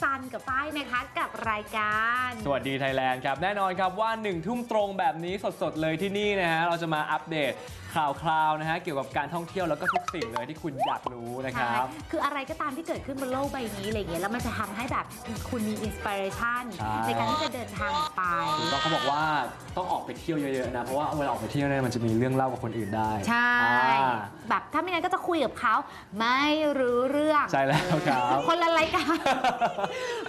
ซันกับป้ายนะคะกับรายการ สวัสดีไทยแลนด์ครับ แน่นอนครับว่า1นึ่ทุ่มตรงแบบนี้สดๆเลยที่นี่นะฮะ เราจะมาอัปเดตข่าวคราวนะฮะ เกี่ยวกับการท่องเที่ยวแล้วก็ทุ สิ่งเลยที่คุณอยากรู้นะคใช่รับคืออะไรก็ตามที่เกิดขึ้นบนโลกใบนี้อะไรเงี้ยแล้วมันจะทำให้แบบคุณมีอินสปิเรชันใช่ ในการที่จะเดินทางออกไป ถูกต้องเขาบอกว่าต้องออกไปเที่ยวเยอะๆนะ เพราะว่าเวลาออกไปเที่ยวเนี่ยมันจะมีเรื่องเล่ากับคนอื่นได้ใช่ อ่า แบบถ้าไม่งั้นก็จะคุยกับเขาไม่รู้เรื่องใช่แล้วครับ คนละรายการ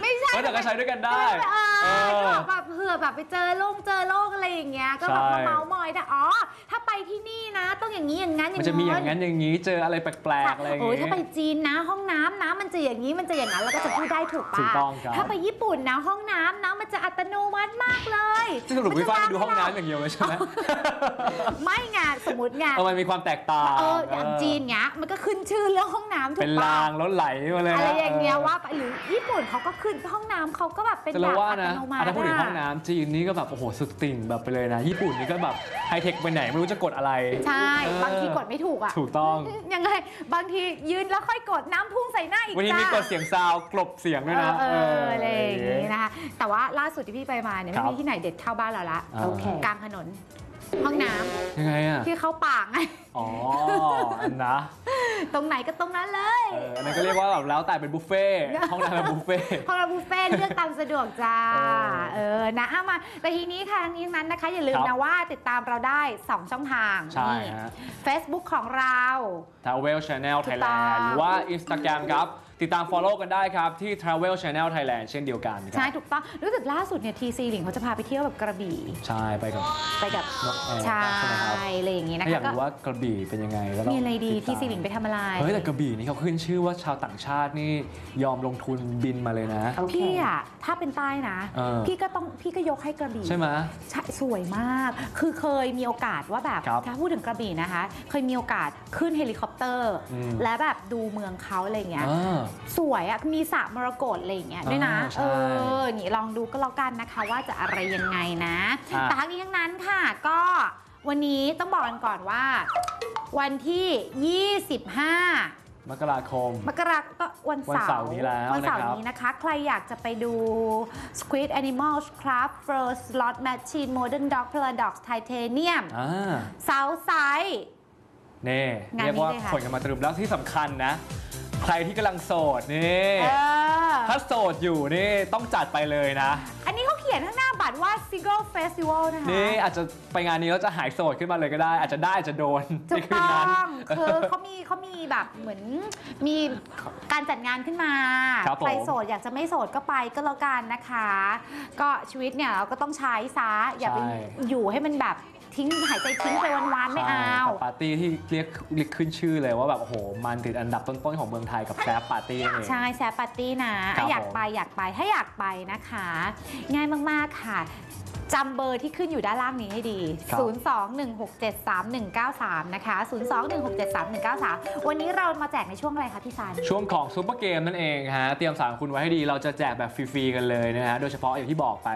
ไม่ใช่เออแต่ก็ใช้ด้วยกันได้ เอเอออ ก็แบบเผื่อแบบไปเจอโลกเจอโลกอะไรอย่างเงี้ยก็แบบใช่ มาเมาส์มอยแต่อ๋อถ้าไปที่นี่นะ ต้องอย่างนี้อย่างนั้นอย่างมันจะมีอย่างนั้นอย่างนี้เจออะไรแปลกๆอะไรอย่างโอ้ยงี้ถ้าไปจีนนะห้องน้ำน้ำมันจะอย่างนี้มันจะอย่างนั้นแล้วก็จะพูดได้ถูกปะถูกต้องครับ ถ้าไปญี่ปุ่นนะห้องน้ำน้ำมันจะอัตโนมัติมากเลยซึ่งสรุปพี่ฟ้าไปดูห้องน้ำอย่างเดียวเลยใช่ไหมไม่ไงสมมติไงเออมันมีความแตกต่างเอออย่างจีนเงี้ยมันก็ขึ้นชื่อเรื่องห้องน้ำถูเป็กนปะ รางแล้วไหลมาเลยนอะไรอย่างเงี้ยอว่าไปหรือญี่ปุ่นเขาก็ขึ้นห้องน้ำเขาก็แบบเป็นแต่แบเราบว่าอัตนะโนมัอะติถ้าพูดถึงห้องอะน้ำจีนนี่ก็แบบโอ้โหสุดติ่งแบบไปเลยนะ ญี่ปุ่นนี่ก็แบบไฮเทคไปไหนไม่รู้จะกดอะไร ใช่เออบางทีกดไม่ถูกอะ ถูกต้องยังไง บางทียืนแล้วค่อยกดน้ำพุ่งใส่หน้าอีกวันนี้จ้ามีกดเสียงซาวกลบเสียงด้วยนะเออเอออะไรอย่างงี้นะคะแต่ว่าล่าสุดที่พี่ไปมาเนี่ยครัไม่บมีที่ไหนเด็ดเท่าบ้านเราละอ่าโอเคกลางถนนห้องน้ยังไงอะำที่เขาปากไงอ๋ออันนะ ตรงไหนก็ตรงนั้นเลย เอออันนั้นก็เรียกว่าแบบแล้วแต่เป็นบุฟเฟ่ต์ห้องน้ำเป็นบุฟเฟ่ต์ห้องน้ำบุฟเฟ่ต์เลือกตามสะดวกจ้าเออเออ นะเอามา แต่ทีนี้ค่ะทั้งนี้ทั้งนั้นนะคะ อย่าลืมครับนะว่าติดตามเราได้ 2 ช่องทางใช่นี่ ฮะ Facebook ของเรา Travel Channel ถูกต้อง Thailand หรือว่า Instagram ครับ ติดตาม Follow กันได้ครับ ที่ Travel Channel Thailand เช่นเดียวกันคใช่รับถูกต้องรู้สึกล่าสุดเนี่ยทีซีหลิงเขาจะพาไปเที่ยวแบบกระบี่ใช่ไปกับ ไปกับนกแอร์ใช่ใช่ไหมครับ อะไรอย่างงี้นะถ้าอยาคะกรู้ว่ากระบี่เป็นยังไงก็ต้งมีอะไรดีติตามทีซีหลิงไปทำอะไร เฮ้ยแต่กระบี่นี่เขาขึ้นชื่อว่าชาวต่างชาตินี่ยอมลงทุนบินมาเลยนะพี่อะถ้าเป็นใต้นะ เออ พี่ก็ต้องพี่ก็ยกให้กระบี่ใช่ไหม ใช่สวยมาก คือเคยมีโอกาสว่าแบบ ครับถ้าพูดถึงกระบี่นะคะ เคยมีโอกาสขึ้นเฮลิคอปเตอร์ อืมและแบบดูเมืองเขาอะไรอย่างเงี้ย อ่าสวยอะมีสระมรกตอะไรอย่างเงี้ยด้วยนะอ่าใช่เออนี่ลองดูก็แล้วกันนะคะ ว่าจะอะไรยังไงนะอะ แต่ทั้งนี้ทั้งนั้นค่ะก็วันนี้ต้องบอกกันก่อนว่า วันที่ 25 มกราคม มกราก็วันวันเสาเสาร์ร์นี้แล้ววันเสาร์นะครับนี้นะคะ ใครอยากจะไปดู Squid Animals Craft First Slot Machine Modern Dog Paradox Titanium อ่า South Side นี่งานนี้เรียกว่าเลยค่ะคนกันมาตรึมแล้วที่สำคัญนะ ใครที่กำลังโสดนี่เออถ้าโสดอยู่นี่ต้องจัดไปเลยนะ อันนี้เขาเขียนข้างหน้าบัตรว่า Single Festival นะคะ นี่อาจจะไปงานนี้แล้วจะหายโสดขึ้นมาเลยก็ได้ อาจจะได้อาจจะโดนถูในกคืนต้นั้นองคือเขามีเขามีแบบเหมือนมีการจัดงานขึ้นมาครับผมใครโสดอยากจะไม่โสดก็ไปก็แล้วกันนะคะ ก็ชีวิตเนี่ยเราก็ต้องใช้ซะอย่าไปใช่ อยู่ให้มันแบบ ทิ้งหายใจทิ้งไปวันๆไม่เอาใช่กับปาร์ตี้ที่เรียกเรียกขึ้นชื่อเลยว่าแบบโอ้โหมันติดอันดับต้นๆของเมืองไทยกับแซฟปาร์ตี้นั่นเอง ใช่แซฟปาร์ตี้นะ ครับอยากผมไปอยากไปถ้าอยากไปนะคะ ง่ายมาก ๆ ค่ะจำเบอร์ที่ขึ้นอยู่ด้านล่างนี้ให้ดี ครับ 021673193 นะคะ 021673193 วันนี้เรามาแจกในช่วงอะไรคะพี่ซัน ช่วงของซูเปอร์เกมนั่นเองฮะ เตรียมสารคุณไว้ให้ดีเราจะแจกแบบฟรีๆกันเลยนะฮะ โดยเฉพาะอย่างที่บอกไป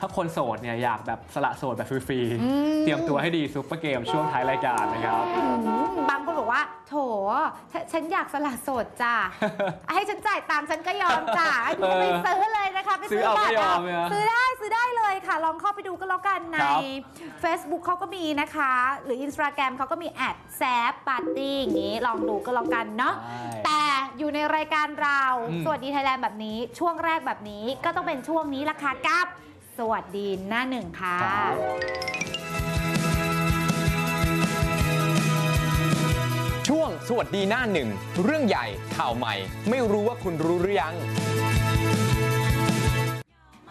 ถ้าคนโสดเนี่ยอยากแบบสละโสดแบบฟรีอืมๆเตรียมตัวให้ดีซูเปอร์เกมช่วงท้ายรายการนะครับอืมบางคนบอกว่า โถฉฉันอยากสละโสดจ้าให้ฉันจ่ายตามฉันก็ยอมจ้าให้คุณก็ไปซื้อเลยนะคะไปซื้อเอาบัตไม่รยอมเอาเนี่ยซื้อได้ซื้อได้เลยค่ะ ลองเข้าไปดูก็แล้วกันในครับ Facebook เขาก็มีนะคะ หรือ Instagram เขาก็มีแอดแซฟปาร์ตี้อย่างนี้ลองดูก็แล้วกันเนาะใช่แต่อยู่ในรายการเราอืมสวัสดีไทยแลนด์แบบนี้ ช่วงแรกแบบนี้ก็ต้องเป็นช่วงนี้ละค่ะกับ สวัสดีหน้าหนึ่งค่ะช่วงสวัสดีหน้าหนึ่ง เรื่องใหญ่ข่าวใหม่ ไม่รู้ว่าคุณรู้หรือยัง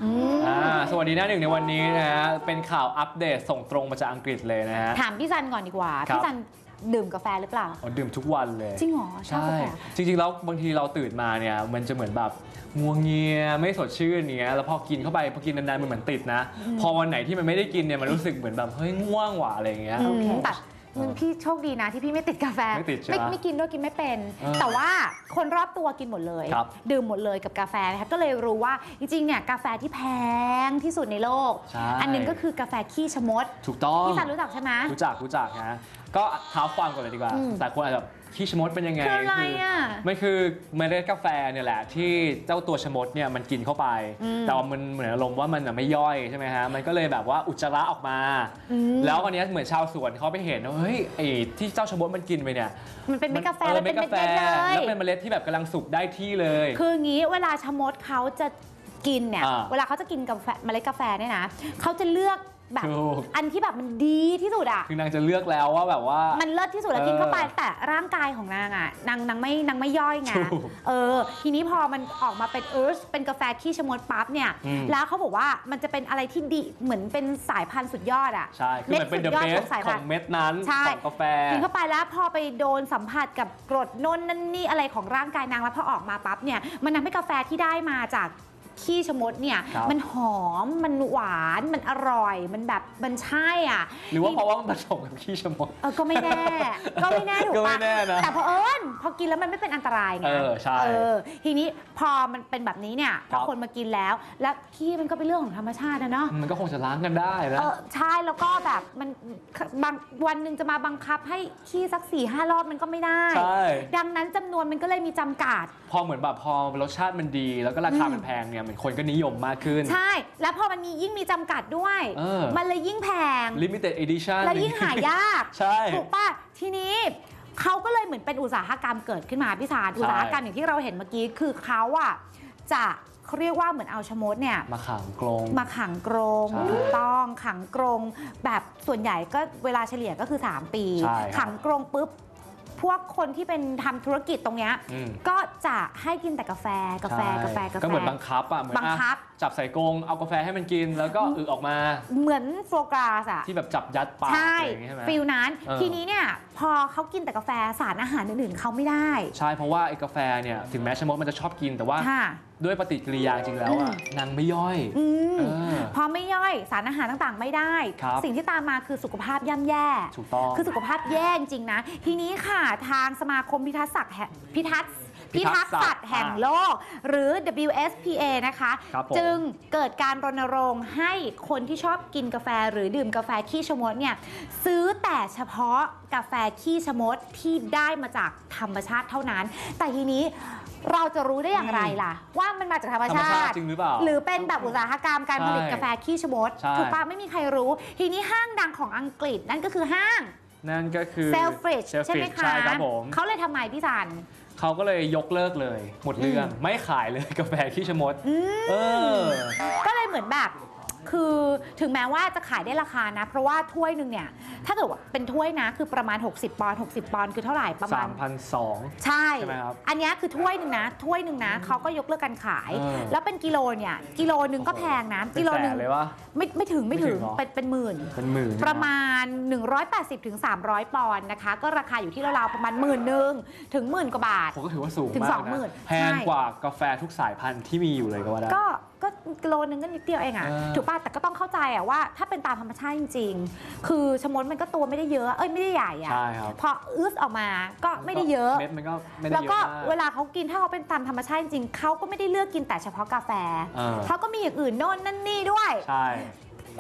อืมอ่าสวัสดีหน้าหนึ่งในวันนี้นะฮะเป็นข่าวอัปเดตส่งตรงมาจากอังกฤษเลยนะฮะ ถามพี่ซันก่อนดีกว่า ครับ พี่ซัน ดื่มกาแฟหรือเปล่า อ๋อดื่มทุกวันเลย จริงเหรอชอบใช่ กาแฟจริงๆ แล้วบางทีเราตื่นมาเนี่ยมันจะเหมือนแบบงัวงเงียไม่สดชื่นเนี้ยแล้วพอกินเข้าไปพอกินนานๆมันเหมือนติดนะ พอวันไหนที่มันไม่ได้กินเนี่ยมันรู้สึกเหมือนแบบเฮ้ยง่วงว่ะอะไรอย่างเงี้ย อืมแต่มันพี่โชคดีนะที่พี่ไม่ติดกาแฟไม่ติดใช่ไหมไม่กินด้วยกินไม่เป็น เออแต่ว่าคนรอบตัวกินหมดเลย ครับดื่มหมดเลยกับกาแฟนะคะก็เลยรู้ว่าจริงๆเนี่ยกาแฟที่แพงที่สุดในโลก ใช่ อันหนึงก็คือกาแฟขี้ชะมดถูกต้องพี่ซันรู้จักใช่ไหม รู้จักรู้จักฮะ ก็เท้าความก่อนเลยดีกว่าอืมแต่คนอาจจะแบบขี้ชะมดเป็นยังไงคืออะไรอะมันคือเมล็ดกาแฟเนี่ยแหละ ที่เจ้าตัวชะมดเนี่ยมันกินเข้าไป อืมแต่ว่ามันเหมือนอารมณ์ว่ามันน่ะไม่ย่อยใช่ไหมฮะมันก็เลยแบบว่าอุจจาระออกมา อืม แล้วอันเนี้ยเหมือนชาวสวนเขาไปเห็นว่าเฮ้ยไอ้ที่เจ้าชะมดมันกินไปเนี่ยมันเป็นเม็ดกาแฟออมันเป็นดเม็ดๆเลยแล้วเป็นเมล็ดที่แบบกำลังสุกได้ที่เลย คืองี้เวลาชะมดเขาจะกินเนี่ย อ่าเวลาเขาจะกินกาแฟเมล็ดกาแฟเนี่ยนะเขาจะเลือก แบบถูก อันที่แบบมันดีที่สุดอะคือนางจะเลือกแล้วว่าแบบว่า มันเลิศที่สุดแล้วเออกินเข้าไปแต่ร่างกายของนางอะนางนางไม่นางไม่ย่อยไงถูกเออ ทีนี้พอมันออกมาเป็นเอิร์ธเป็นกาแฟขี้ชะมดปั๊บเนี่ย อืม แล้วเขาบอกว่ามันจะเป็นอะไรที่ดีเหมือนเป็นสายพันธุ์สุดยอดอะใช่ คือมันเป็นสุ the ดยอดข best องสายขพัอนงธุ์ เม็ดนั้นใช่ ของกาแฟ กินเข้าไปแล้วพอไปโดนสัมผัสกับกรดโน่นนั่นนี่อะไรของร่างกายนางแล้วพอออกมาปั๊บเนี่ยมันทำให้กาแฟที่ได้มาจาก ขี้ชะมดเนี่ยครับมันหอมมันหวานมันอร่อย มันแบบมันใช่อะหรือว่าเพราะว่ามันผสมกับขี้ชะมด เออก็ไม่แน่ ก็ไม่แน่ถูกก็ปะไม่แน่นะแต่พอเอิญพอกินแล้วมันไม่เป็นอันตรายไงเออใช่เออทีนี้พอมันเป็นแบบนี้เนี่ยพครัอบ คนมากินแล้ว แล้วขี้มันก็เป็นเรื่องของธรรมชาตินะเนาะ มันก็คงจะล้างกันได้นะ เออใช่แล้วก็แบบมันบางวันหนึ่งจะมาบังคับให้ขี้สักสี่ห้ารอบมันก็ไม่ได้ ใช่ ดังนั้นจำนวนมันก็เลยมีจำกัด พอเหมือนแบบพอรสชาติมันดี แล้วก็ราคาอืมมันแพงเนี่ยเหมือนคนก็นิยมมากขึ้น ใช่ แล้วพอมันมียิ่งมีจำกัดด้วย เออ มันเลยยิ่งแพง limited edition แล้วยิ่งหายาก ใช่ ถูกป่ะ ทีนี้เขาก็เลยเหมือนเป็นอุตสาหกรรมเกิดขึ้นมาพี่สารอุตสาหกรรมอย่างที่เราเห็นเมื่อกี้คือเขาอะจะเขาเรียกว่าเหมือนเอาชะมดเนี่ย มาขังกรง มาขังกรงใช่ถูกต้องขังกรงแบบส่วนใหญ่ก็เวลาเฉลี่ยก็คือ 3 ปี ใช่ครับขังกรงปุ๊บพ วกคนที่เป็นทำธุรกิจตรงเนี้ยอืม ก็จะให้กินแต่กาแฟกาแฟใช่กาแฟกาแฟ ก็เหมือนบังคับอะเหมือนบังคับ อะจับใส่กรงเอากาแฟให้มันกิน แล้วก็อึออกมาเหมือนโฟกราสอะ ที่แบบจับยัดปากใช่ อะไรอย่างงี้ใช่ไหม ฟิลนั้น เออ ทีนี้เนี่ย พอเขากินแต่กาแฟสารอาหารอื่นๆเขาไม่ได้ ใช่เพราะว่าไอ้กาแฟเนี่ยถึงแม้ชะมดมันจะชอบกินแต่ว่า ค่ะ ด้วยปฏิกิริยาจริงแล้วอะนางไม่ย่อย อืม เออพอไม่ย่อยสารอาหารต่างๆ ไม่ได้ ครับ สิ่งที่ตามมาคือสุขภาพย่ำแย่ ถูกต้อง คือสุขภาพแย่จริงๆนะ ทีนี้ค่ะทางสมาคมพิทักษ์สัตว์แห่งพิทักษ์พิพิทัทักกษ์ษ์สัสัตตว์ว์แห่งโลก หรือ WSPA นะคะ ครับผมจึงเกิดการรณรงค์ให้คนที่ชอบกินกาแฟหรือดื่มกาแฟขี้ชะมดเนี่ยซื้อแต่เฉพาะกาแฟขี้ชะมดที่ได้มาจากธรรมชาติเท่านั้น แต่ทีนี้เราจะรู้ได้อย่างไรล่ะ ว่ามันมาจากธรรมธรรมชาชาติติจริงหรือเปล่าหรือเป็นแบบอุตสาหกรรมการผลิตใช่กาแฟขี้ชะมดใช่ ถูกปะไม่มีใครรู้ ทีนี้ห้างดังของอังกฤษนั่นก็คือห้าง นั่นก็คือเซลฟริชใช่ไหม Selfridge คะใช่ครับผมเขาเลยทำไมพี่สันเขาก็เลยยกเลิกเลย หมดเรื่อง ไม่ขายเลยกาแฟขี้ชะมดอืมเออ ก็เลยเหมือนแบบ คือถึงแม้ว่าจะขายได้ราคานะ เพราะว่าถ้วยหนึ่งเนี่ย ถ้าเกิดว่าเป็นถ้วยนะ คือประมาณ 60 ปอนด์60 ปอนด์คือเท่าไหร่ประมาณ 3,200 ใช่ใช่ไหมครับ อันเนี้ยคือถ้วยหนึ่งนะ ถ้วยหนึ่งนะเขาก็ยกเลิกการขายเออแล้วเป็นกิโลเนี่ย กิโลหนึ่งก็แพงนะเป็นกิโลแสหนึ่นงเลยวะไม่ไม่ถึงไม่ถึง ไม่ถึงเหรอ เป็นเป็นหมื่น เป็นหมื่นประมาณ 180ถึง300 ปอนด์นะคะ ก็ราคาอยู่ที่ราวๆประมาณหมื่นหนึ่งถึงหมื่นกว่าบาท ผมก็ถือว่าสูงถึงมากสองหมื่นะนแพงใช่ กว่ากาแฟทุกสายพันธุ์ที่มีอยู่เลยก็ว่าได้ ก็ก็กิโลนึงก็นิดเดียวเองอะเออถูกป่ะแต่ก็ต้องเข้าใจอะว่า ถ้าเป็นตามธรรมชาติจริง ๆ คือชะมดมันก็ตัวไม่ได้เยอะเอ้ยไม่ได้ใหญ่อะใช่ครับพออื้อออกมาก็ไม่ได้เยอะ เม็ดมันก็ไม่ได้แล้วเยก็อะมากเวลาเขากินถ้าเขาเป็นตามธรรมชาติจริงๆเขาก็ไม่ได้เลือกกินแต่เฉพาะกาแฟเออเขาก็มีอย่างอื่นโน่นนั่นนี่ด้วย ใช่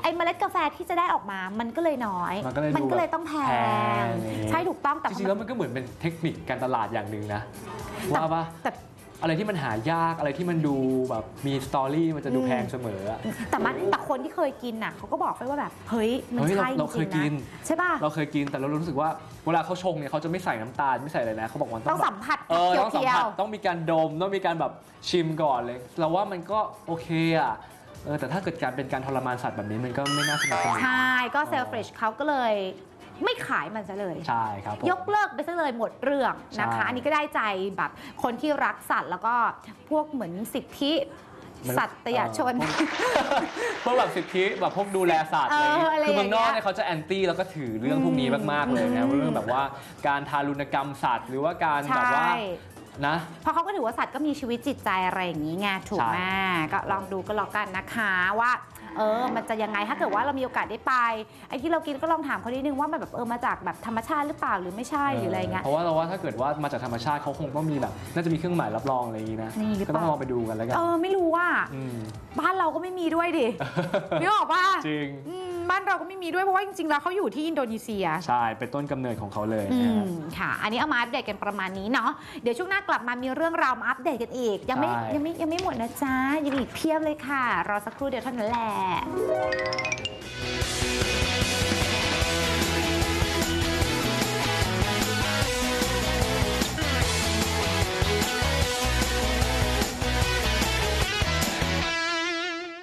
ไอ้เมล็ดกาแฟที่จะได้ออกมามันก็เลยน้อย มันก็เลยดูก็เลยต้องแพแพงง ใช่ถูกต้องแต่จริงๆแล้วมันก็เหมือนเป็นเทคนิคการตลาดอย่างหนึ่งนะแต่ว่าปะแต่ อะไรที่มันหายากอะไรที่มันดูแบบมีสตอรี่มันจะดูอืมแพงเสมออะแต่มันแต่คนที่เคยกินน่ะเขาก็บอกไปว่าแบบ เฮ้ย มันเฮ้ยเราใช่จเราเคริยงๆกิน นะใช่ป่ะ เราเคยกินแต่เรารู้สึกว่าเวลาเขาชงเนี่ยเขาจะไม่ใส่น้ำตาลไม่ใส่อะไรนะเขาบอกว่าต้ต้อองงแบบสัมผัสเออเคีต้องสัมยวผัสต้องมีการดมต้องมีการแบบชิมก่อนเลย เราว่ามันก็โอเคอะเออแต่ถ้าเกิดการเป็นการทรมานสัตว์แบบนี้มันก็ไม่น่าสนุกสๆนุกใช่ ก็เซลฟริชเขาก็เลย ไม่ขายมันซะเลย ใช่ครับผม ยกเลิกไปซะเลยหมดเรื่องนะคะ ใช่อันนี้ก็ได้ใจแบบคนที่รักสัตว์แล้วก็พวกเหมือนสิทธิมัน สัตยชนเออพวกแบบสิทธิแบบพวกดูแลสัตว์เอออะไรอย่างเงี้ยคืออะไรเมืองนอกอย่างเงี้ยเนี่ยเขาจะแอนตี้แล้วก็ถือเรื่องพวกนี้มาก ๆ เลยนะอืม เรื่องแบบว่าการทารุณกรรมสัตว์ หรือว่าการแบบว่าใช่นะ เพราะเขาก็ถือว่าสัตว์ก็มีชีวิตจิตใจอะไรอย่างนี้ไงถูกไหมใช่ ก็ลองดูก็แล้วกันนะคะว่า เออ มันจะยังไง ถ้าเกิดว่าเรามีโอกาสได้ไป ไอ้ที่เรากินก็ลองถามเขานิดนึงว่ามันแบบเออมาจากแบบธรรมชาติหรือเปล่าหรือไม่ใช่หรืออะไรเงี้ย เพราะว่าเราว่าถ้าเกิดว่ามาจากธรรมชาติเขาคงต้องมีแบบ น่าจะมีเครื่องหมายรับรองอะไรอย่างนี้นะ นี่หรือเปก็ล่า ต้องลองไปดูกันแล้วกันเออไม่รู้ว่ามบ้านเราก็ไม่มีด้วยดินึกออกป่ะจริง อืม บ้านเราก็ไม่มีด้วยเพราะว่าจริงๆแล้วเขาอยู่ที่อินโดนีเซีย ใช่ เป็นต้นกำเนิดของเขาเลยอืนะครับมค่ะ อันนี้เอามาอัปเดตกันประมาณนี้เนาะ เดี๋ยวช่วงหน้ากลับมามีเรื่องราวมาอัปเดตกันอีก ยังไม่ใช่ ยังไม่ยังไม่หมดนะจ๊ะ ยังมีอีกเพียบเลยค่ะ รอสักครู่เดียวเท่านั้นแหละ